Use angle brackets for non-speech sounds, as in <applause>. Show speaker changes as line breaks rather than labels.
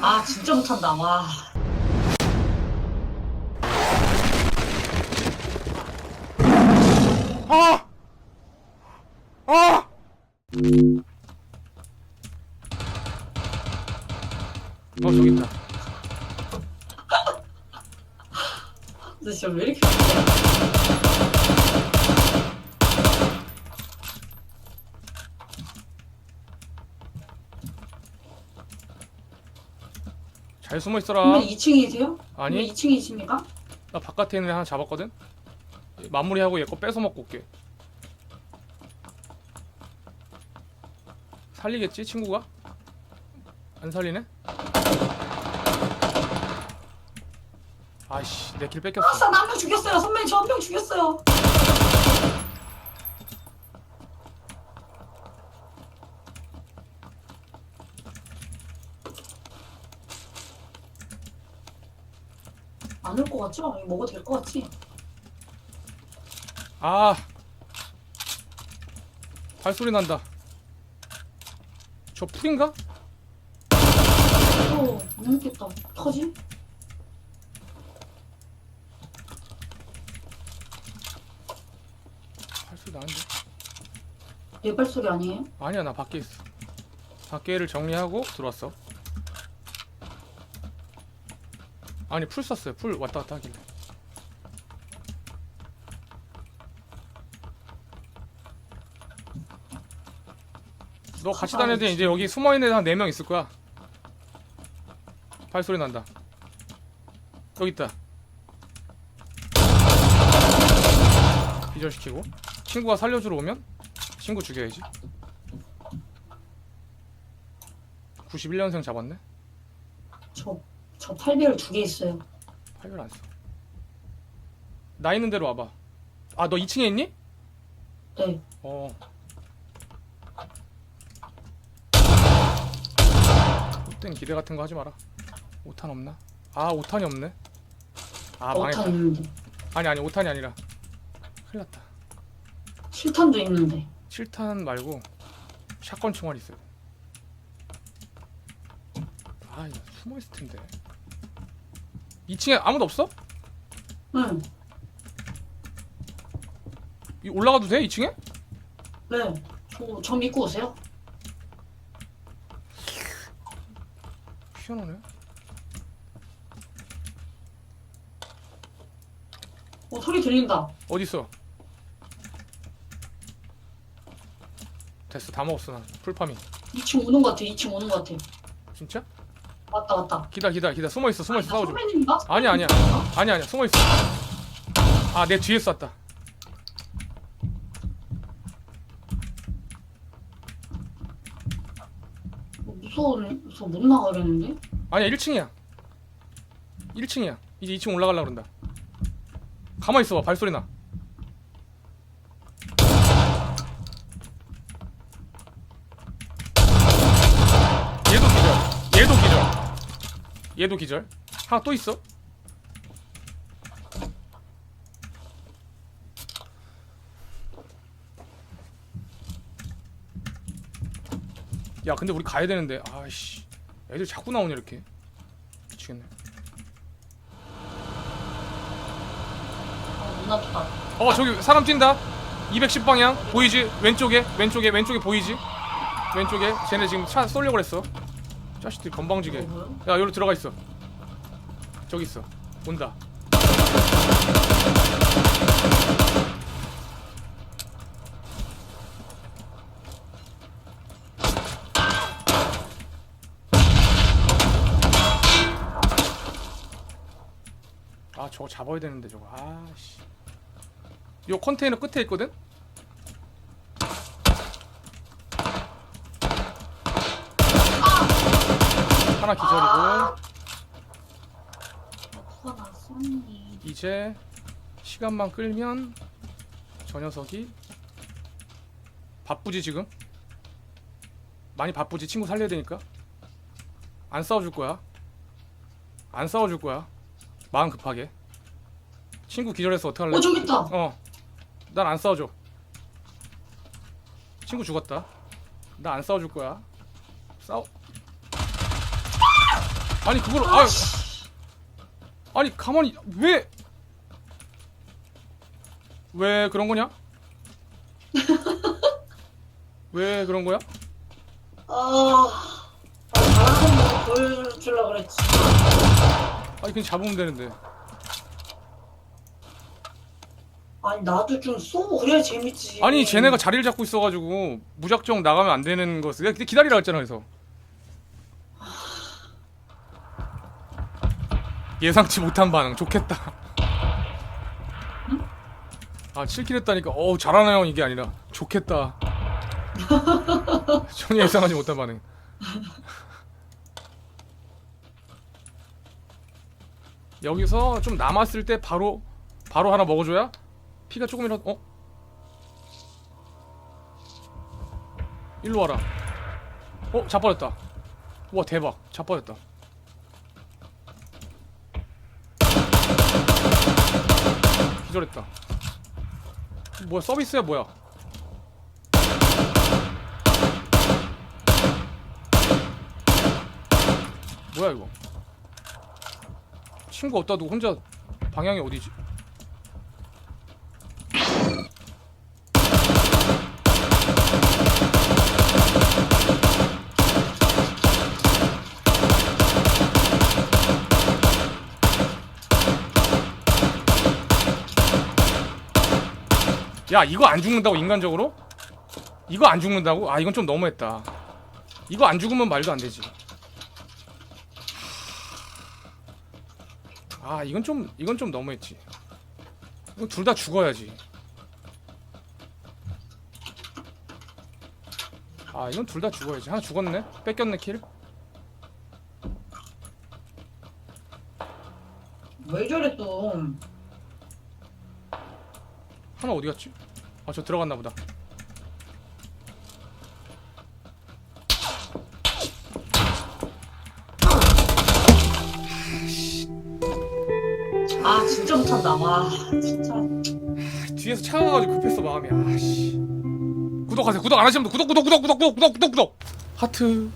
아 진짜 못한다 와
아! 아! 어 저기 있다.
근데 진짜 왜 이렇게?
잘 숨어 있어라.
선배 2층이세요?
아니
2층이십니까?
나 바깥에 있는 애 하나 잡았거든. 마무리하고 얘 거 뺏어 먹고 올게. 살리겠지 친구가? 안 살리네? 아이씨 내 길 뺏겼어.
아싸 나한 명 죽였어요 선배님 저 한 명 죽였어요 안올것 같죠? 이거 먹어도 될 것 같지?
아 발소리 난다. 저 풀인가?
어, 안 먹겠다. 터지?
발소리 나는데.
내 발소리 아니에요?
아니야 나 밖에 있어 밖에를 정리하고 들어왔어 아니 풀 썼어요. 풀 왔다 갔다 하길래. 너 같이 다니던 이제 여기 숨어있는 애한 4명 있을 거야. 발소리 난다. 여기 있다. 기절시키고. 친구가 살려주러 오면 친구 죽여야지. 91년생 잡았네.
저, 저 8배열 두개 있어요.
팔별 안 써. 나 있는 대로 와봐. 아, 너 2층에 있니?
네.
어. 땡 기대 같은 거 하지 마라. 5탄 없나? 아, 5탄이 없네. 아, 망했다.
5탄 있는데.
아니, 아니, 5탄이 아니라. 큰일 났다.
7탄도 있는데.
7탄 말고 샷건 총알 있어요. 아, 이거 숨어 있을 텐데. 2층에 아무도 없어?
응.
이 올라가도 돼? 2층에?
네. 저, 저 믿고 오세요.
희한하네.
어, 소리 들린다.
어디 있어? 됐어 다 먹었어 난 풀파밍
2층 오는 것 같아. 2층 오는 것 같아.
진짜?
왔다, 왔다.
기다 기다 기다. 숨어 있어 숨어 있어. 싸우지 마.
선배님인가?
아니야 아니야. 아니야 아니야. 숨어 있어. 아 내 뒤에 쐈다.
어, 무서워서 못 나가겠는데?
아니야 1층이야. 1층이야. 이제 2층 올라가려고 그런다. 가만히 있어봐 발소리 나 얘도 기절 얘도 기절 얘도 기절. 하나 또 있어. 야 근데 우리 가야 되는데. 아이씨. 애들 자꾸 나오네 이렇게. 미치겠네. 어 저기 사람 뛴다. 210방향. 보이지? 왼쪽에 왼쪽에 왼쪽에 보이지? 왼쪽에. 쟤네 지금 차 쏠려고 그랬어 자식들이 건방지게?
야
여기로 들어가 있어. 저기 있어. 온다. 아 저거 잡아야 되는데 저거. 아씨. 요 컨테이너 끝에 있거든 하나 기절이고.
났었니?
이제 시간만 끌면 저 녀석이 바쁘지 지금? 많이 바쁘지? 친구 살려야 되니까. 안 싸워줄 거야. 안 싸워줄 거야. 마음 급하게. 친구 기절해서 어떡할래?
어, 저기 있다.
어난 안 싸워줘. 친구 죽었다. 나 안 싸워줄 거야. 싸워 아니 그걸 아 아니 가만히 왜 왜 그런 거냐? <laughs> 왜 그런 거야?
아, 아 잘하는 거 보여주려고 그랬지.
아니 그냥 잡으면 되는데
아니 나도 좀 쏘고 그래야 재밌지.
아니 쟤네가 자리를 잡고 있어가지고 무작정 나가면 안 되는 거였어 내가 기다리라 했잖아 그래서 예상치 못한 반응. 좋겠다. 아 7킬 했다니까. 어우 잘하네요 이게 아니라. 좋겠다. <laughs> 전혀 예상하지 못한 반응. 여기서 좀 남았을 때 바로 바로 하나 먹어줘야 피가 조금이라도 어? 일로 와라. 어? 자빠졌다. 와 대박. 자빠졌다 기절했다. 뭐야 서비스야 뭐야? 뭐야 이거? 친구 없다 두고 혼자 방향이 어디지? 야 이거 안 죽는다고 인간적으로? 이거 안 죽는다고? 아 이건 좀 너무했다. 이거 안 죽으면 말도 안 되지. 아 이건 좀 이건 좀 너무했지. 이거 둘 다 죽어야지. 아 이건 둘 다 죽어야지. 하나 죽었네? 뺏겼네 킬?
왜 저래 또?
하나 어디 갔지? 아 저 들어갔나 보다
아 진짜 못한다. 와 진짜.
뒤에서 차가 와가지고 급했어 마음이 아씨 구독하세요 구독 안 하시면 구독 구독 구독 구독 구독 구독 구독 구독 하트